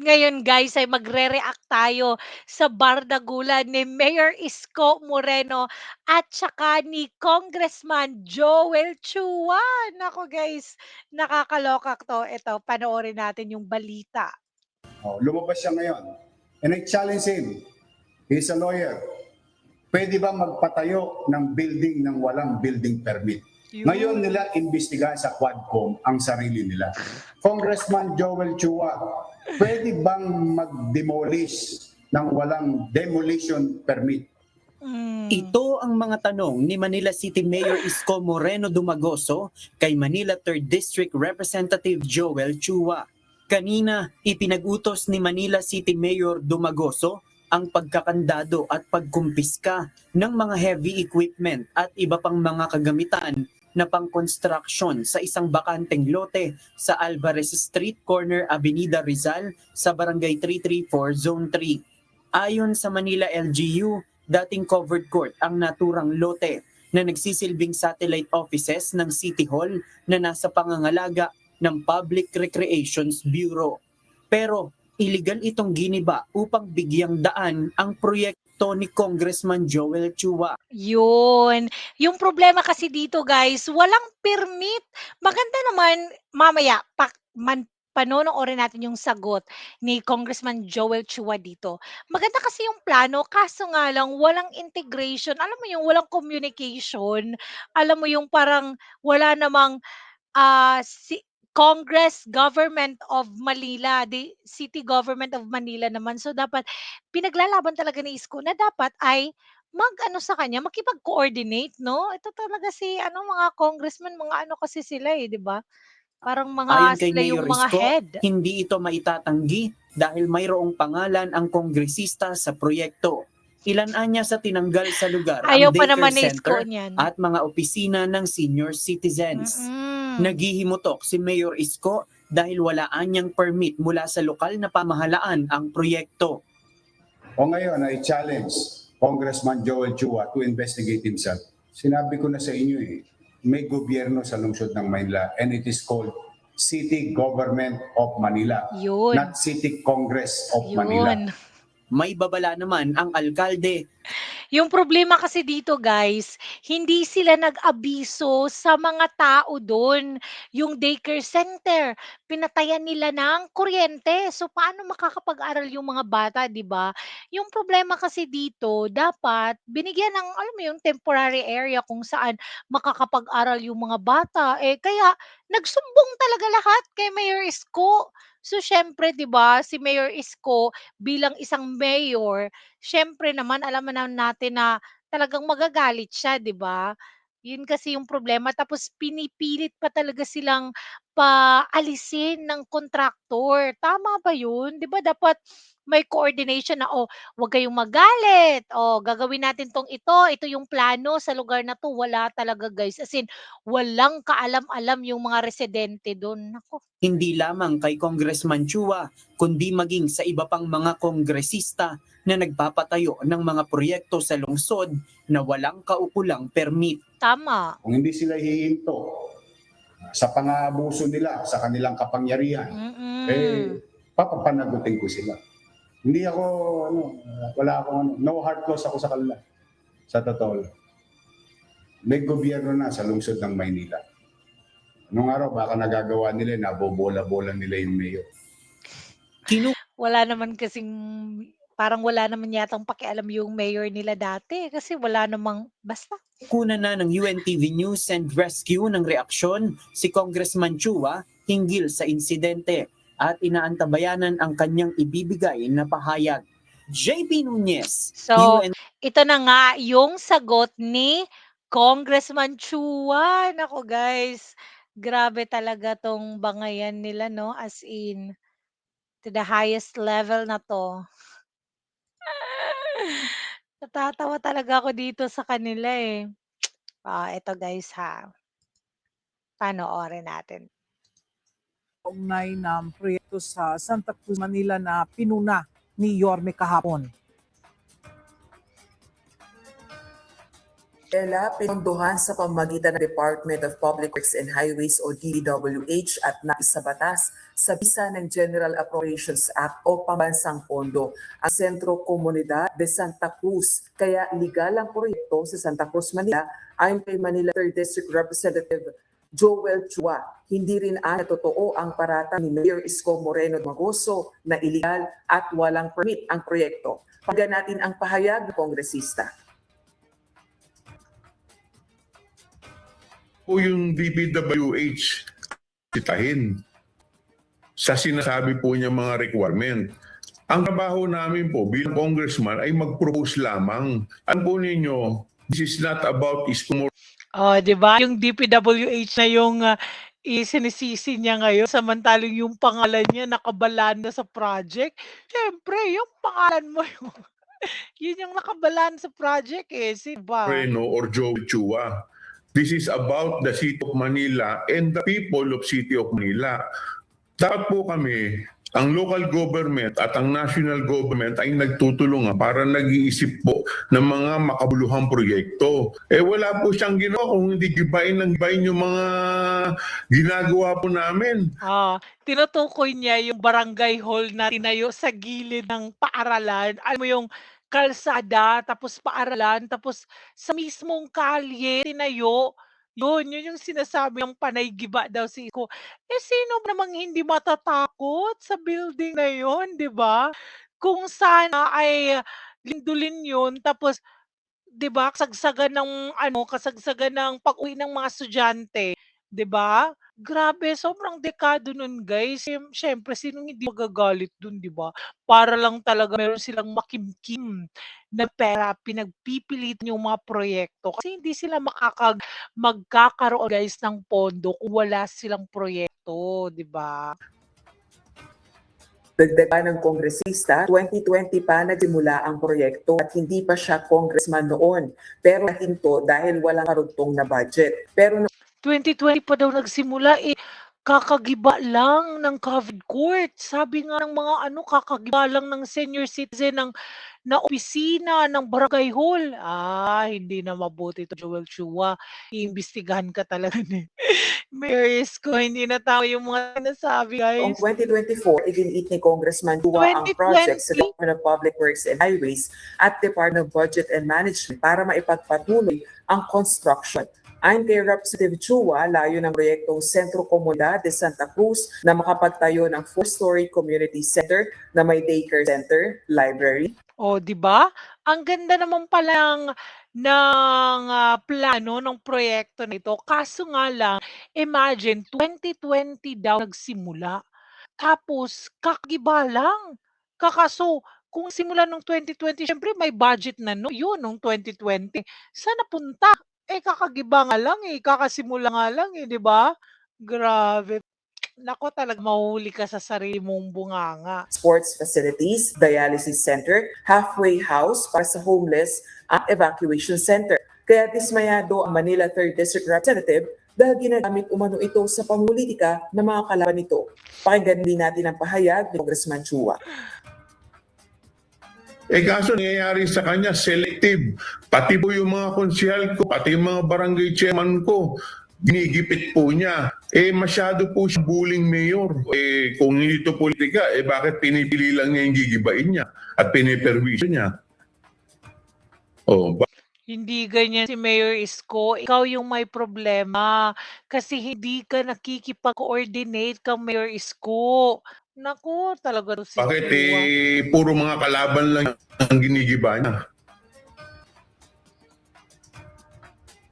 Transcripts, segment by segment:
Ngayon guys ay magre-react tayo sa bardagulan ni Mayor Isko Moreno at saka ni Congressman Joel Chua. Naku guys, nakakaloka 'to. Ito, panoorin natin yung balita. Oh, lumabas siya ngayon. And I challenge him. He's a lawyer. Pwede ba magpatayo ng building ng walang building permit? Ngayon nila imbestigahan sa Quadcom ang sarili nila. Congressman Joel Chua, pwede bang mag-demolish ng walang demolition permit? Mm. Ito ang mga tanong ni Manila City Mayor Isko Moreno Dumagoso kay Manila 3rd District Representative Joel Chua. Kanina, ipinag-utos ni Manila City Mayor Dumagoso ang pagkakandado at pagkumpiska ng mga heavy equipment at iba pang mga kagamitan na pang-construction sa isang bakanteng lote sa Alvarez Street, corner Avenida Rizal sa Barangay 334, Zone 3. Ayon sa Manila LGU, dating covered court ang naturang lote na nagsisilbing satellite offices ng City Hall na nasa pangangalaga ng Public Recreations Bureau. Pero illegal itong giniba upang bigyang daan ang proyekto ni Congressman Joel Chua. Yun. Yung problema kasi dito guys, walang permit. Maganda naman, mamaya, pak, man, panonoorin natin yung sagot ni Congressman Joel Chua dito. Maganda kasi yung plano, kaso nga lang walang integration. Alam mo yung walang communication. Alam mo yung parang wala namang ah, si Congress Government of Manila, the City Government of Manila naman. So dapat pinaglalaban talaga ni Isko na dapat ay mag-ano sa kanya, makipag-coordinate, no? Ito talaga si ano mga congressman, mga ano kasi sila eh, 'di ba? Parang mga Ayon kay sila yung Mayor mga Isko, head. hindi ito maitatanggi dahil mayroong pangalan ang kongresista sa proyekto. Ilan anya sa tinanggal sa lugar Ayaw ang pa daycare naman ni Isko center niyan. at mga opisina ng senior citizens. Mm-mm. Naghihimutok si Mayor Isko dahil wala anyang permit mula sa lokal na pamahalaan ang proyekto. O ngayon, I challenge Congressman Joel Chua to investigate himself. Sinabi ko na sa inyo eh, may gobyerno sa lungsod ng Manila and it is called City Government of Manila, Yun. not City Congress of Manila. Yun. May babala naman ang alkalde Yung problema kasi dito guys, hindi sila nag-abiso sa mga tao doon. Yung daycare center, pinatayan nila ng kuryente. So paano makakapag-aral yung mga bata, 'di ba? Yung problema kasi dito, dapat binigyan ng alam mo yung temporary area kung saan makakapag-aral yung mga bata. Eh kaya nagsumbong talaga lahat kay Mayor Isko. So syempre 'di ba, si Mayor Isko bilang isang mayor Siyempre naman alam naman natin na talagang magagalit siya, 'di ba? 'Yun kasi yung problema tapos pinipilit pa talaga silang paalisin ng kontraktor. Tama ba 'yun? 'Di ba dapat may coordination na, "Oh, 'wag kayong magalit. Oh, gagawin natin 'tong ito. Ito yung plano sa lugar na 'to." Wala talaga guys, as in walang kaalam-alam yung mga residente dun. Naku. hindi lamang kay Congressman Chua kundi maging sa iba pang mga kongresista na nagpapatayo ng mga proyekto sa lungsod na walang kaukulang permit. Tama. Kung hindi sila hihinto sa pang-aabuso nila sa kanilang kapangyarihan, Mm. eh, papapanagutin ko sila. Hindi ako, ano, wala ako, ano, no hard close ako sa kanila. Sa totoo lang. May gobyerno na sa lungsod ng Maynila. Nung araw, baka nagagawa nila, nabobola-bola nila yung mayor. Kinu Wala naman kasing parang wala naman yatang pakialam yung mayor nila dati kasi wala namang basta. Kuna na ng UNTV News and Rescue ng reaksyon si Congressman Chua hinggil sa insidente at inaantabayanan ang kanyang ibibigay na pahayag. JP Nunez, So, UN ito na nga yung sagot ni Congressman Chua. Nako guys, grabe talaga tong bangayan nila no as in to the highest level na to. Natatawa talaga ako dito sa kanila eh. Ah, ito guys ha. Panoorin natin. kaugnay ng proyekto sa Santa Cruz, Manila na pinuna ni Yorme kahapon. Ela, pinondohan sa pamagitan ng Department of Public Works and Highways o DPWH at nais sa batas sa bisa ng General Appropriations Act o pambansang pondo ang Sentro Comunidad de Santa Cruz. Kaya legal ang proyekto sa Santa Cruz, Manila ayon kay Manila 3rd District Representative Joel Chua. Hindi rin ang totoo ang parata ni Mayor Isko Moreno Magoso na illegal at walang permit ang proyekto. Pagyan natin ang pahayag ng kongresista. Po yung DPWH sitahin sa sinasabi po niya mga requirement. Ang trabaho namin po bilang congressman ay mag-propose lamang. Ang po ninyo, this is not about Isko Oh, 'di ba? Yung DPWH na yung ah, isinisisi niya ngayon samantalang yung pangalan niya nakabalaan na sa project. Siyempre, yung pangalan mo yung yun yung nakabalaan sa project eh, 'di ba? Moreno or Joe Chua. This is about the City of Manila and the people of City of Manila. Dapat po kami, ang local government at ang national government ay nagtutulungan para nag-iisip po ng mga makabuluhang proyekto. Eh wala po siyang ginawa kung hindi gibain ng gibain yung mga ginagawa po namin. Ah, tinutukoy niya yung barangay hall na tinayo sa gilid ng paaralan. Alam mo yung kalsada, tapos paaralan, tapos sa mismong kalye tinayo. Yun, yun yung sinasabi ng panay-giba daw si Iko. Eh sino namang hindi matatakot sa building na yun, 'di ba? Kung sana ay lindulin yun tapos 'di ba, kasagsagan ng ano, kasagsagan ng pag-uwi ng mga estudyante, 'di ba? Grabe, sobrang dekado nun guys. Siyem siyempre sinong hindi magagalit dun, 'di ba? Para lang talaga meron silang makimkim na pera, pinagpipilitan yung mga proyekto kasi hindi sila makakag magkakaroon guys ng pondo kung wala silang proyekto, 'di ba? Dagdagan ng kongresista, 2020 pa nagsimula ang proyekto at hindi pa siya congressman noon. Pero nahinto dahil walang karugtong na budget. Pero 2020 pa daw nagsimula, eh, kakagiba lang ng covered court. Sabi nga ng mga ano, kakagiba lang ng senior citizen ng na opisina ng barangay hall. Ah, hindi na mabuti 'to, Joel Chua. Iimbestigahan ka talaga ni Mayor Isko. Hindi na tama yung mga Noong guys. 2024, iginiit ni Congressman Dua ang project sa 2020? Department of Public Works and Highways at Department of Budget and Management para maipagpatuloy ang construction. Ayon kay Representative Chua, layo ng proyektong Sentro Comunidad de Santa Cruz na makapagtayo ng four-story community center na may daycare center, library, Oh, 'di ba? Ang ganda naman pala ng ah, plano ng proyekto nito. Kaso nga lang, imagine 2020 daw nagsimula. Tapos kakagiba lang. Kakaso kung simula nung 2020 siyempre may budget na no yun nung 2020. Saan napunta? Eh, kakagiba nga lang, eh, kakasimula nga lang, eh, 'di ba? Grabe. Naku, talagang mahuhuli ka sa sarili mong bunganga. sports facilities, dialysis center, halfway house para sa homeless at evacuation center. Kaya dismayado ang Manila 3rd District Representative dahil ginagamit umano ito sa pamumulitika ng mga kalaban nito. Pakinggan din natin ang pahayag ni Congressman Chua. Eh kaso nangyayari sa kanya, selective. Pati po yung mga konsyal ko, pati yung mga barangay chairman ko, ginigipit po niya. Eh masyado po siya bullying mayor. Eh kung ito politika, eh bakit pinipili lang niya yung gigibain niya at piniperwisyo niya? Oh, Hindi ganyan si Mayor Isko. Ikaw yung may problema kasi hindi ka nakikipag-coordinate kang Mayor Isko. Naku, talaga to si bakit eh puro mga kalaban lang ang ginigiba niya?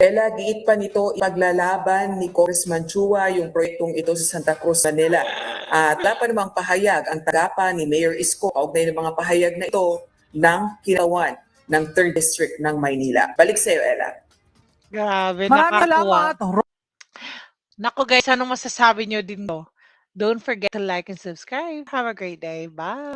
Ella, giit pa nito ipaglalaban ni Congressman Chua yung proyektong ito sa Santa Cruz, Manila. At wala pa namang pahayag ang tagapan ni Mayor Isko kaugnay ng mga pahayag na ito ng kinawan ng 3rd District ng Maynila. Balik sa iyo, Ella. Grabe, Maraming salamat. Naku guys, anong masasabi nyo din to? Don't forget to like and subscribe. Have a great day. Bye!